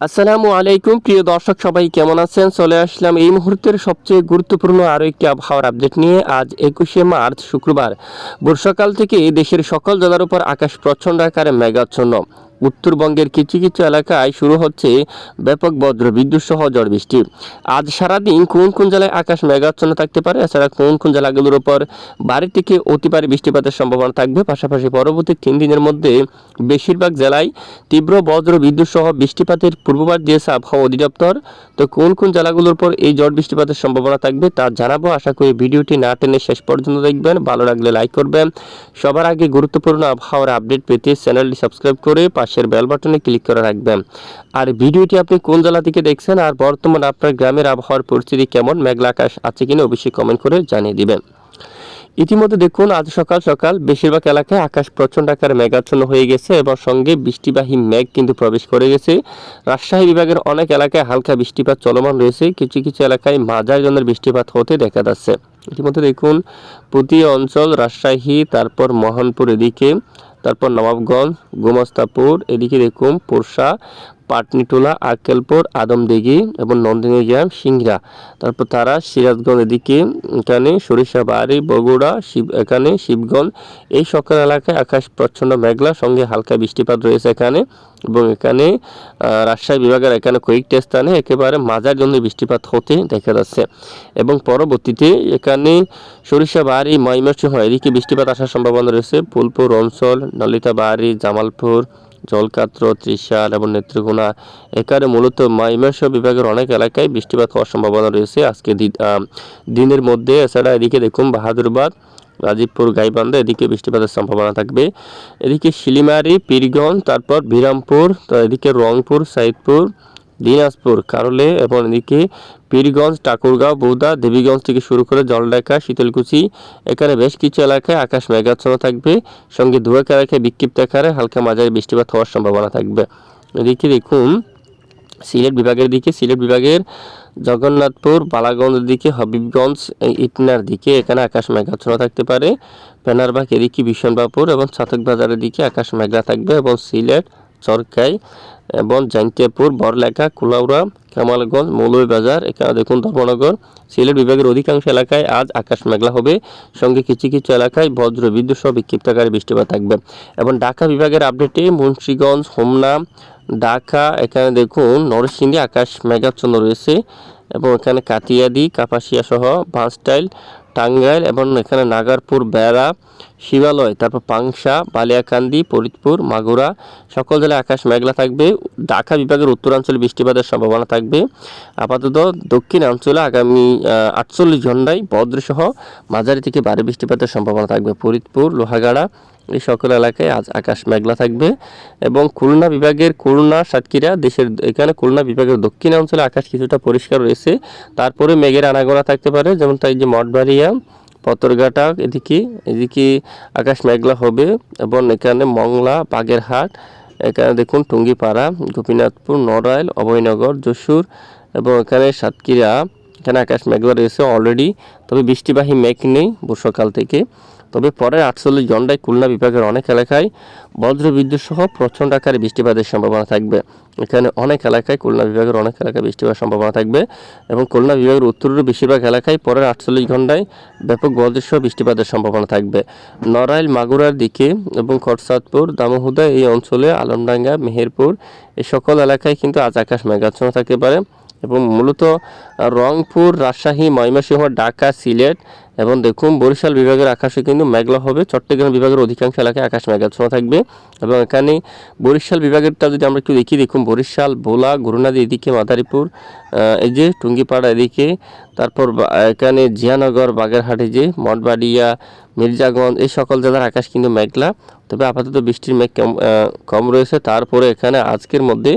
আসসালামু আলাইকুম, প্রিয় দর্শক সবাই কেমন আছেন? চলে আসলাম এই মুহূর্তের সবচেয়ে গুরুত্বপূর্ণ আরও একটি আবহাওয়ার আপডেট নিয়ে আজ একুশে মার্চ, শুক্রবার। বর্ষাকাল থেকে দেশের সকল জেলার উপর আকাশ প্রচণ্ড আকারে মেঘাচ্ছন্ন। উত্তরবঙ্গের কিছু কিছু এলাকায় শুরু হচ্ছে ব্যাপক বজ্র বিদ্যুৎ সহ ঝড় বৃষ্টি। আজ সারাদিন কোন কোন জেলায় আকাশ মেঘাচ্ছন্ন থাকতে পারে? এছাড়া কোন কোন জেলাগুলোর উপর বাড়ি থেকে অতি বৃষ্টিপাতের সম্ভাবনা থাকবে? পাশাপাশি পরবর্তী তিন দিনের মধ্যে বেশিরভাগ জেলায় তীব্র বজ্র বিদ্যুৎ সহ বৃষ্টিপাতের পূর্বাভাস দিয়েছে আবহাওয়া অধিদপ্তর। তো কোন কোন জেলাগুলোর উপর এই ঝড় বৃষ্টিপাতের সম্ভাবনা থাকবে তা জানাব। আশা করি ভিডিওটি না টেনে শেষ পর্যন্ত দেখবেন। ভালো লাগলে লাইক করবেন। সবার আগে গুরুত্বপূর্ণ আবহাওয়ার আপডেট পেতে চ্যানেলটি সাবস্ক্রাইব করে পাশের বেল বাটনে ক্লিক করে রাখবেন। আর ভিডিওটি আপনি কোন জেলা থেকে দেখছেন আর বর্তমান আপনার গ্রামের আবহাওয়ার পরিস্থিতি কেমন, মেঘলা আকাশ আছে কিনা অবশ্যই কমেন্ট করে জানিয়ে দিবেন। ইতিমধ্যে দেখুন, আজ সকাল সকাল বেশিরভাগ এলাকায় আকাশ প্রচণ্ড আকারে মেঘাচ্ছন্ন হয়ে গেছে এবং সঙ্গে বৃষ্টিবাহী মেঘ কিন্তু প্রবেশ করে গেছে। রাজশাহী বিভাগের অনেক এলাকায় হালকা বৃষ্টিপাত চলমান রয়েছে। কিছু কিছু এলাকায় মাঝারি ধরনের বৃষ্টিপাত হতে দেখা যাচ্ছে। ইতিমধ্যে দেখুন, প্রতি অঞ্চল রাজশাহী, তারপর মোহনপুর এদিকে তারপর নবাবগঞ্জ গোমস্তাপুর এদিকে দেখুন পোরশা পাটনিটোলা, আক্কেলপুর, আদমদিঘি এবং নন্দিনী গ্রাম সিংড়া। তারপর তারা সিরাজগঞ্জ এদিকে, এখানে সরিষাবাড়ি বগুড়া, শিব, এখানে শিবগঞ্জ। এই সকল এলাকায় আকাশ প্রচ্ছন্ন মেঘলা, সঙ্গে হালকা বৃষ্টিপাত রয়েছে এখানে এবং এখানে রাজশাহী বিভাগের এখানে কয়েকটি স্থানে একেবারে মাঝার জন্য বৃষ্টিপাত হতে দেখা যাচ্ছে। এবং পরবর্তীতে এখানে সরিষাবাড়ি ময়মনসিংহ এদিকে বৃষ্টিপাত আসার সম্ভাবনা রয়েছে। ফুলপুর, অঞ্চল, নলিতাবাড়ি, জামালপুর জলকাত্র, ত্রিশাল এবং নেত্রকোনা এখানে মূলত মাইমাস বিভাগের অনেক এলাকায় বৃষ্টিপাত হওয়ার সম্ভাবনা রয়েছে আজকে দিনের মধ্যে। এছাড়া এদিকে দেখুন বাহাদুরবাদ, গাজীপুর, গাইবান্ধা এদিকে বৃষ্টিপাতের সম্ভাবনা থাকবে। এদিকে শিলিমারি, পীরগঞ্জ, তারপর বিরামপুর এদিকে রংপুর, সাইদপুর দিনাজপুর, কারলে এবং এদিকে পীরগঞ্জ, ঠাকুরগাঁও বৌদা দেবীগঞ্জ থেকে শুরু করে জলঢাকা, শীতলকুচি, এখানে বেশ কিছু এলাকায় আকাশ মেঘাচ্ছন্ন থাকবে। সঙ্গে এক এলাকায় বিক্ষিপ্ত আকারে হালকা মাঝারি বৃষ্টিপাত হওয়ার সম্ভাবনা থাকবে। এদিকে দেখুন, সিলেট বিভাগের দিকে, সিলেট বিভাগের জগন্নাথপুর, বালাগঞ্জের দিকে, হবিবগঞ্জ ইটনার দিকে এখানে আকাশ মেঘাচ্ছন্ন থাকতে পারে। পেনারবাগ এদিকে বিশনবাপুর এবং ছাতক বাজারের দিকে আকাশ মেঘলা থাকবে এবং সিলেট চরকাই এবং জাইন্তিয়াপুর বরলেখা, কুলাউড়া, কামালগঞ্জ, মৌলভীবাজার, এখানে দেখুন ধর্মনগর, সিলেট বিভাগের অধিকাংশ এলাকায় আজ আকাশ মেঘলা হবে। সঙ্গে কিছু কিছু এলাকায় বজ্র বিদ্যুৎ সহ বিক্ষিপ্তকারী বৃষ্টিপাত থাকবে। এবং ঢাকা বিভাগের আপডেটে মুন্সীগঞ্জ, হোমনা, ঢাকা, এখানে দেখুন নরসিংদী আকাশ মেঘাচ্ছন্ন রয়েছে। এবং এখানে কাতিয়াদি কাপাসিয়া সহ বাঁশটাইল টাঙ্গাইল এবং এখানে নাগারপুর, বেড়া, শিবালয়, তারপর পাংশা, বালিয়াকান্দি, ফরিদপুর, মাগুরা, সকল জেলায় আকাশ মেঘলা থাকবে। ঢাকা বিভাগের উত্তরাঞ্চলে বৃষ্টিপাতের সম্ভাবনা থাকবে। আপাতত দক্ষিণাঞ্চলে আগামী আটচল্লিশ ঘন্টায় বজ্রসহ মাঝারি থেকে ভারী বৃষ্টিপাতের সম্ভাবনা থাকবে। ফরিদপুর, লোহাগাড়া এই সকল এলাকায় আজ আকাশ মেঘলা থাকবে এবং খুলনা বিভাগের খুলনা, সাতক্ষীরা দেশের এখানে খুলনা বিভাগের দক্ষিণ অঞ্চলে আকাশ কিছুটা পরিষ্কার রয়েছে। তারপরে মেঘের আনাগোনা থাকতে পারে, যেমন তাই যে মঠবাড়িয়া, পতরঘাটা, এদিকে এদিকে আকাশ মেঘলা হবে এবং এখানে মংলা, বাগেরহাট, এখানে দেখুন টুঙ্গিপাড়া, গোপীনাথপুর, নড়াইল, অভয়নগর, যশোর এবং এখানে সাতক্ষীরা, এখানে আকাশ মেঘলা রয়েছে অলরেডি তবে বৃষ্টিবাহী মেঘ নেই বর্ষাকাল থেকে। তবে পরের আটচল্লিশ ঘন্টায় খুলনা বিভাগের অনেক এলাকায় বজ্র বিদ্যুৎ সহ প্রচণ্ড আকারে বৃষ্টিপাতের সম্ভাবনা থাকবে। এখানে অনেক এলাকায় খুলনা বিভাগের অনেক এলাকায় বৃষ্টিপাতের সম্ভাবনা থাকবে এবং খুলনা বিভাগের উত্তরের বেশিরভাগ এলাকায় পরের আটচল্লিশ ঘন্টায় ব্যাপক বজ্র সহ বৃষ্টিপাতের সম্ভাবনা থাকবে। নড়াইল, মাগুরার দিকে এবং খরসাদপুর দামোহুদা এই অঞ্চলে, আলমডাঙ্গা, মেহেরপুর এই সকল এলাকায় কিন্তু আজ আকাশ মেঘাচ্ছন্ন থাকতে পারে এবং মূলত রংপুর, রাজশাহী, ময়মনসিংহ, ঢাকা, সিলেট এবং দেখুন, বরিশাল বিভাগের আকাশে কিন্তু মেঘলা হবে। চট্টগ্রাম বিভাগের অধিকাংশ এলাকায় আকাশ মেঘাচ্ছন্ন থাকবে এবং এখানে বরিশাল বিভাগেরটা যদি আমরা একটু দেখি, দেখুন, বরিশাল, ভোলা, গুরুনাদি এদিকে মাদারীপুর এই যে টুঙ্গিপাড়া এদিকে, তারপর এখানে জিয়ানগর, বাগেরহাট, এই যে মঠবাড়িয়া মির্জাগঞ্জ এই সকল জেলার আকাশ কিন্তু মেঘলা। তবে আপাতত বৃষ্টির মেঘ কম রয়েছে। তারপরে এখানে আজকের মধ্যে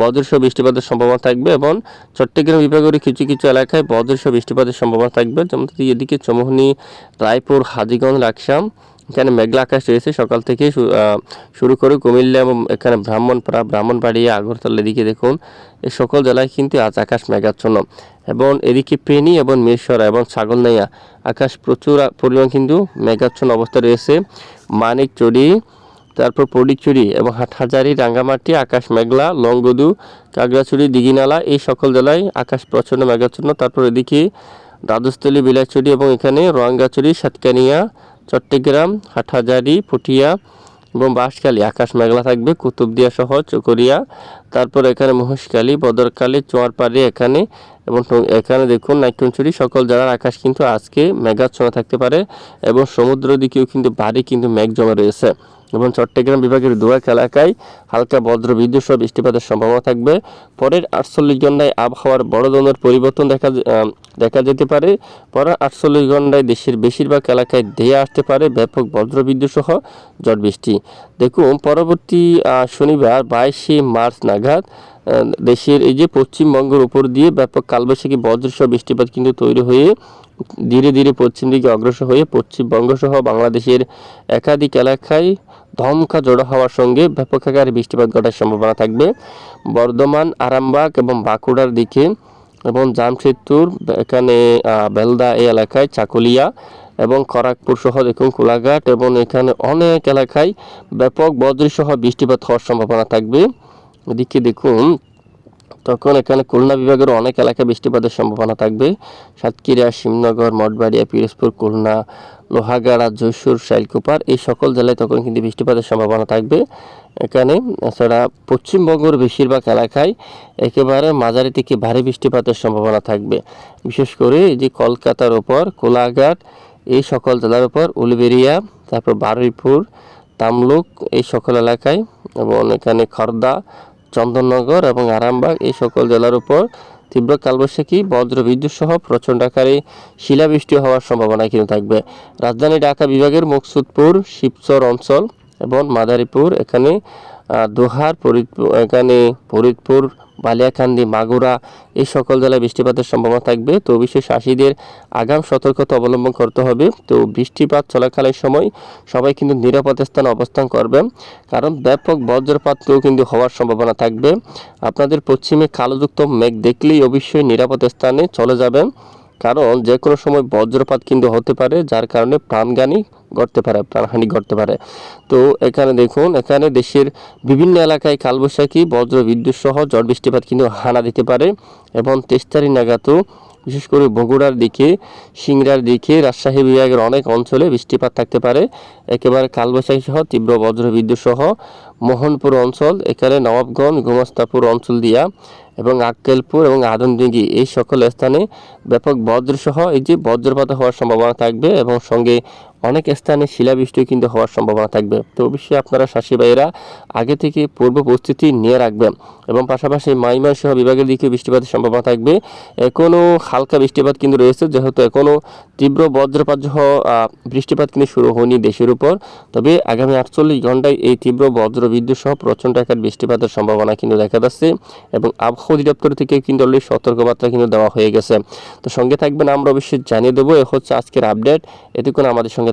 বজ্রসহ বৃষ্টিপাতের সম্ভাবনা থাকবে এবং চট্টগ্রাম বিভাগের কিছু কিছু এলাকায় বজ্রসহ বৃষ্টিপাতের সম্ভাবনা থাকবে। যেমন এদিকে চমোহনি, রায়পুর, হাজিগঞ্জ, লাকসাম এখানে মেঘলা আকাশ রয়েছে। সকাল থেকে শুরু করে কুমিল্লা এবং এখানে ব্রাহ্মণপাড়া ব্রাহ্মণবাড়িয়া আগরতলা এদিকে দেখুন এই সকল জেলায় কিন্তু আজ আকাশ মেঘাচ্ছন্ন। এবং এদিকে পেনি এবং মিরসরা এবং ছাগলনাইয়া আকাশ প্রচুর পরিমাণ কিন্তু মেঘাচ্ছন্ন অবস্থা রয়েছে। মানিকচড়ি, তারপর পডিচুরি এবং হাটহাজারি, রাঙ্গামাটি, আকাশ মেঘলা, লংগদু, কাগড়াছড়ি, দিঘিনালা, এই সকল জেলায় আকাশ প্রচণ্ড মেঘাচ্ছন্ন। তারপর এদিকে দ্বাদশতলী বিলাইছড়ি এবং এখানে রোয়াঙ্গাছড়ি সাতকানিয়া চট্টগ্রাম হাটহাজারি পুঠিয়া এবং বাঁশখালী। আকাশ মেঘলা থাকবে কুতুবদিয়া সহ চকরিয়া। তারপর এখানে মহেশখালী বদরখালী চোয়ারপাড়ি এখানে এবং এখানে দেখুন নাইটুনচুরি সকল জেলার আকাশ কিন্তু আজকে মেঘাচ্ছন্ন থাকতে পারে এবং সমুদ্র দিকেও কিন্তু ভারী কিন্তু মেঘ জমে রয়েছে এবং চট্টগ্রাম বিভাগের দুয়াক এলাকায় হালকা বজ্র বিদ্যুৎ সহ বৃষ্টিপাতের সম্ভাবনা থাকবে। পরের আটচল্লিশ ঘন্টায় আবহাওয়ার বড় ধরনের পরিবর্তন দেখা দেখা যেতে পারে। পরের আটচল্লিশ ঘন্টায় দেশের বেশিরভাগ এলাকায় ধেয়ে আসতে পারে ব্যাপক বজ্র বিদ্যুৎ সহ ঝড় বৃষ্টি। দেখুন, পরবর্তী শনিবার বাইশে মার্চ নাগাদ দেশের এই যে পশ্চিমবঙ্গের উপর দিয়ে ব্যাপক কালবৈশাখী, বজ্রসহ বৃষ্টিপাত কিন্তু তৈরি হয়ে ধীরে ধীরে পশ্চিম দিকে অগ্রসর হয়ে পশ্চিমবঙ্গ সহ বাংলাদেশের একাধিক এলাকায় ধমকা জড়ো হওয়ার সঙ্গে ব্যাপক আকারে বৃষ্টিপাত ঘটার সম্ভাবনা থাকবে। বর্ধমান, আরামবাগ এবং বাঁকুড়ার দিকে এবং জামশেদপুর, এখানে বেলদা এই এলাকায় চাকুলিয়া এবং খড়গপুর সহ দেখুন কোলাঘাট এবং এখানে অনেক এলাকায় ব্যাপক বজ্রসহ বৃষ্টিপাত হওয়ার সম্ভাবনা থাকবে। এদিকে দেখুন, তখন এখানে খুলনা বিভাগের অনেক এলাকায় বৃষ্টিপাতের সম্ভাবনা থাকবে। সাতক্ষীরা, শিবনগর, মঠবাড়িয়া, পিরোজপুর, খুলনা, লোহাগাড়া যশোর শাইলকুপার এই সকল জেলায় তখন কিন্তু বৃষ্টিপাতের সম্ভাবনা থাকবে। এখানে এছাড়া পশ্চিমবঙ্গের বেশিরভাগ এলাকায় একেবারে মাঝারি থেকে ভারী বৃষ্টিপাতের সম্ভাবনা থাকবে। বিশেষ করে যে কলকাতার ওপর, কোলাঘাট এই সকল জেলার উপর উলবেরিয়া, তারপর বারুইপুর, তামলুক এই সকল এলাকায় এবং এখানে খর্দা, চন্দননগর এবং আরামবাগ এই সকল জেলার উপর তীব্র কালবৈশাখী, বজ্র বিদ্যুৎ সহ প্রচণ্ড আকারে শিলাবৃষ্টি হওয়ার সম্ভাবনা কিন্তু থাকবে। রাজধানী ঢাকা বিভাগের মুকসুদপুর, শিবচর অঞ্চল এবং মাদারীপুর এখানে দোহার ফরিদপুর এখানে ফরিদপুর বালিয়াকান্দি মাগুরা, এই সকল জেলায় বৃষ্টিপাতের সম্ভাবনা থাকবে। তো বিশেষ চাষিদের আগাম সতর্কতা অবলম্বন করতে হবে। তো বৃষ্টিপাত চলাকালের সময় সবাই কিন্তু নিরাপদ স্থানে অবস্থান করবেন কারণ ব্যাপক বজ্রপাতও কিন্তু হওয়ার সম্ভাবনা থাকবে। আপনাদের পশ্চিমে কালোযুক্ত মেঘ দেখলেই অবশ্যই নিরাপদ স্থানে চলে যাবেন। কারণ যে কোনো সময় বজ্রপাত কিন্তু হতে পারে, যার কারণে প্রাণগানি ঘটতে পারে, প্রাণহানি ঘটতে পারে। তো এখানে দেখুন, এখানে দেশের বিভিন্ন এলাকায় কালবৈশাখী, বজ্র, বিদ্যুৎ সহ ঝড় বৃষ্টিপাত কিন্তু হানা দিতে পারে এবং তেইশ তারিখ নাগাদও বিশেষ করে বগুড়ার দিকে, সিংড়ার দিকে, রাজশাহী বিভাগের অনেক অঞ্চলে বৃষ্টিপাত থাকতে পারে। একেবারে কালবৈশাখী সহ তীব্র বজ্র, বিদ্যুৎ সহ মোহনপুর অঞ্চল, এখানে নবাবগঞ্জ, গোমস্তাপুর অঞ্চল দিয়া এবং আক্কেলপুর এবং আদমদিঘি এই সকল স্থানে ব্যাপক বজ্রসহ এই যে বজ্রপাত হওয়ার সম্ভাবনা থাকবে এবং সঙ্গে অনেক স্থানে শিলাবৃষ্টি কিন্তু হওয়ার সম্ভাবনা থাকবে। তো অবশ্যই আপনারা শাসী ভাইয়েরা আগে থেকে পূর্ব প্রস্তুতি নিয়ে রাখবেন এবং পাশাপাশি মাইমার সহ বিভাগের দিকে বৃষ্টিপাতের সম্ভাবনা থাকবে। এখনও হালকা বৃষ্টিপাত কিন্তু রয়েছে, যেহেতু এখনও তীব্র বজ্রপাত সহ বৃষ্টিপাত কিন্তু শুরু হয়নি দেশের উপর। তবে আগামী আটচল্লিশ ঘন্টায় এই তীব্র বজ্র বিদ্যুৎ সহ প্রচণ্ড আকার বৃষ্টিপাতের সম্ভাবনা কিন্তু দেখা যাচ্ছে এবং আবহাওয়া অধিদপ্তর থেকে কিন্তু অলরেডি সতর্কবার্তা কিন্তু দেওয়া হয়ে গেছে। তো সঙ্গে থাকবেন, আমরা অবশ্যই জানিয়ে দেবো। এ হচ্ছে আজকের আপডেট। এতে এতক্ষণ আমাদের সঙ্গে